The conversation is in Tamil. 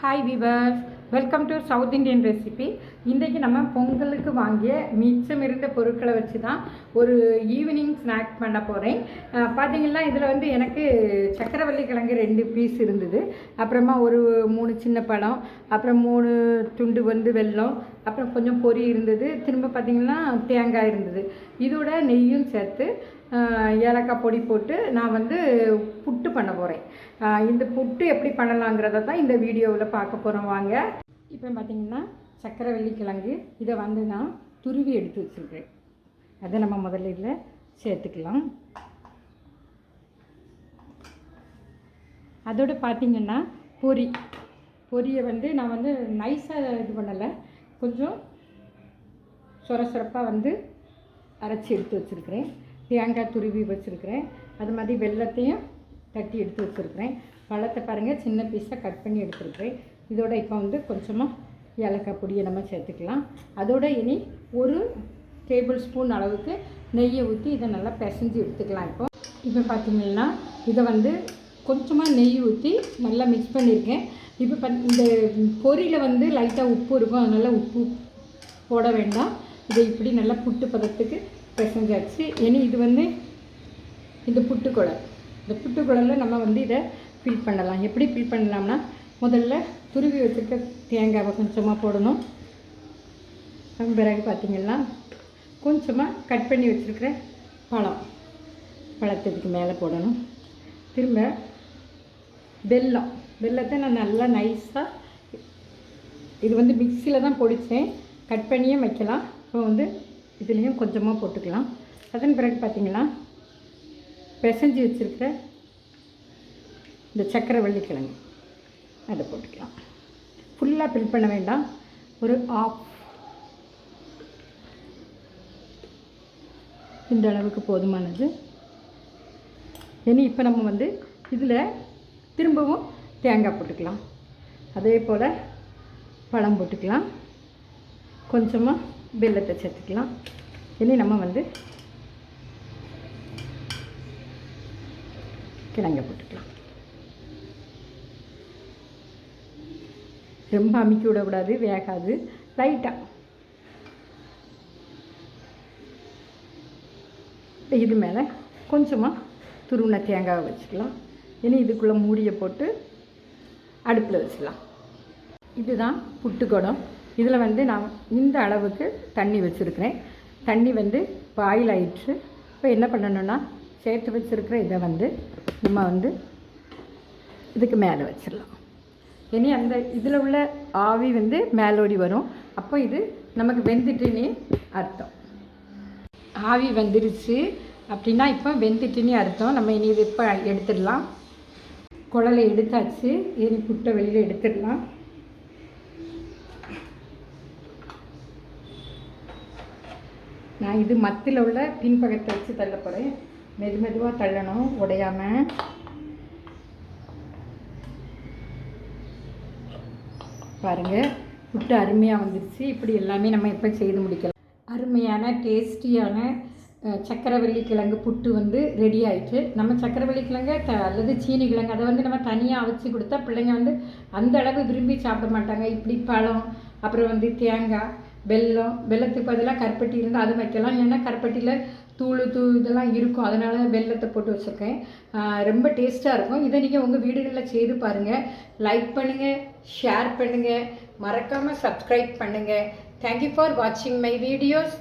hi viewers welcome to south Indian recipe இன்றைக்கி நம்ம பொங்கலுக்கு வாங்கிய மிச்சம் இருந்த பொருட்களை வச்சு தான் ஒரு ஈவினிங் ஸ்நாக் பண்ண போகிறேன் பார்த்தீங்கன்னா இதில் வந்து எனக்கு சக்கரவள்ளி கிழங்கு ரெண்டு பீஸ் இருந்தது. அப்புறமா ஒரு மூணு சின்ன பழம் அப்புறம் மூணு துண்டு வந்து வெல்லம் அப்புறம் கொஞ்சம் பொரி இருந்தது. திரும்ப பார்த்தீங்கன்னா தேங்காய் இருந்தது. இதோட நெய்யும் சேர்த்து ஏலக்காய் பொடி போட்டு நான் வந்து புட்டு பண்ண போகிறேன் இந்த புட்டு எப்படி பண்ணலாங்கிறத தான் இந்த வீடியோவில் பார்க்க போகிறோம் வாங்க. இப்போ பார்த்தீங்கன்னா சக்கரவள்ளி கிழங்கு இதை வந்து நான் துருவி எடுத்து வச்சுருக்கேன் அதை நம்ம முதல்ல இதில் சேர்த்துக்கலாம். அதோடு பார்த்தீங்கன்னா பொரி பொரியை வந்து நான் வந்து நைஸாக இது பண்ணலை. கொஞ்சம் சொர சொரப்பாக வந்து அரைச்சி எடுத்து வச்சுருக்கிறேன். தேங்காய் துருவி வச்சுருக்கிறேன். அது மாதிரி வெல்லத்தையும் தட்டி எடுத்து வச்சுருக்கிறேன். பழத்தை பாருங்கள் சின்ன பீஸாக கட் பண்ணி எடுத்துருக்கிறேன். இதோட இப்போ வந்து கொஞ்சமாக ஏலக்காய் பொடியை நம்ம சேர்த்துக்கலாம். அதோட இனி ஒரு டேபிள் ஸ்பூன் அளவுக்கு நெய்யை ஊற்றி இதை நல்லா பிசைஞ்சு எடுத்துக்கலாம் இப்போ. இப்போ பார்த்தீங்கன்னா இதை வந்து கொஞ்சமாக நெய் ஊற்றி நல்லா மிக்ஸ் பண்ணியிருக்கேன். இப்போ பத் இந்த பொரியில் வந்து லைட்டாக உப்பு இருக்கும் அதனால் உப்பு போட வேண்டாம். இதை இப்படி நல்லா புட்டு பதத்துக்கு பிசைஞ்சாச்சு. இனி இது வந்து இந்த புட்டுக்குழல் இந்த புட்டுக்குழலில் நம்ம வந்து இதை ஃபில் பண்ணலாம். எப்படி ஃபில் பண்ணலாம்னா முதல்ல துருவி வச்சுருக்க தேங்காவை கொஞ்சமாக போடணும். அதன் பிறகு பார்த்திங்கன்னா கொஞ்சமாக கட் பண்ணி வச்சுருக்கிற பழம். பழத்துக்கு மேலே போடணும். திரும்ப வெல்லம். வெல்லத்தை நான் நல்லா நைஸாக இது வந்து மிக்சியில் தான் பொடித்தேன் கட் பண்ணியே வைக்கலாம். இப்போ வந்து இதுலேயும் கொஞ்சமாக போட்டுக்கலாம். அதன் பிறகு பார்த்தீங்கன்னா பிசைஞ்சு வச்சுருக்கிற இந்த சக்கரை வள்ளிக்கிழங்கு அதை போட்டுக்கலாம். ஃபுல்லாக ஃபில் பண்ண வேண்டாம். ஒரு ஆஃப் இந்த அளவுக்கு போதுமானது. இனி இப்போ நம்ம வந்து இதில் திரும்பவும் தேங்காய் போட்டுக்கலாம். அதே போல் பழம் போட்டுக்கலாம். கொஞ்சமாக வெல்லத்தை சேர்த்துக்கலாம். இனி நம்ம வந்து கிழங்க போட்டுக்கலாம். ரொம்ப அமுக்கி விடக்கூடாது வேகாது. லைட்டாக இது மேலே கொஞ்சமாக துருவின தேங்காவை வச்சுக்கலாம். இனி இதுக்குள்ளே மூடியை போட்டு அடுப்பில் வச்சுக்கலாம். இதுதான் புட்டுக்குடம் இதில் வந்து நான் இந்த அளவுக்கு தண்ணி வச்சுருக்கிறேன். தண்ணி வந்து பாயில் ஆயிடுச்சு. இப்போ என்ன பண்ணணும்னா சேர்த்து வச்சுருக்கிற இதை வந்து நம்ம வந்து இதுக்கு மேலே வச்சிடலாம். இனி அந்த இதில் உள்ள ஆவி வந்து மேலோடி வரும். அப்போ இது நமக்கு வெந்துட்டுன்னு அர்த்தம். ஆவி வந்துருச்சு அப்படின்னா இப்போ வெந்துட்டுன்னு அர்த்தம். நம்ம இனி இது இப்போ எடுத்துடலாம். குழலை எடுத்தாச்சு. இனி புட்டை வெளியில் எடுத்துடலாம். நான் இது மத்தில் உள்ள பின்பக்கத்தை வச்சு தள்ள போகிறேன் மெது மெதுவாக தள்ளணும். உடையாமல் பாருங்கள் புட்டு அருமையாக வந்துடுச்சு இப்படி எல்லாமே நம்ம இப்போ செய்து முடிக்கலாம்? அருமையான டேஸ்டியான சக்கரவள்ளி கிழங்கு புட்டு வந்து ரெடி ஆயிட்டு நம்ம சக்கரவள்ளி கிழங்கு த அல்லது சீனி கிழங்கு அதை வந்து நம்ம தனியாக அவிச்சு கொடுத்தா பிள்ளைங்க வந்து அந்த அளவு விரும்பி சாப்பிட மாட்டாங்க. இப்படி பழம் அப்புறம் வந்து தேங்காய் வெல்லம் வெல்லத்துக்கு பதிலாக கருப்பட்டி இருந்தால் அது வைக்கலாம். ஏன்னா கருப்பட்டியில் தூள் தூ இதெல்லாம் இருக்கும். அதனால வெல்லத்தை போட்டு வச்சுருக்கேன். ரொம்ப டேஸ்ட்டாக இருக்கும். இதை நீங்கள் உங்கள் வீடுகளில் செய்து பாருங்கள் லைக் பண்ணுங்கள் ஷேர் பண்ணுங்கள் மறக்காமல் சப்ஸ்கிரைப் பண்ணுங்கள் தேங்க்யூ ஃபார் வாட்சிங் மை வீடியோஸ்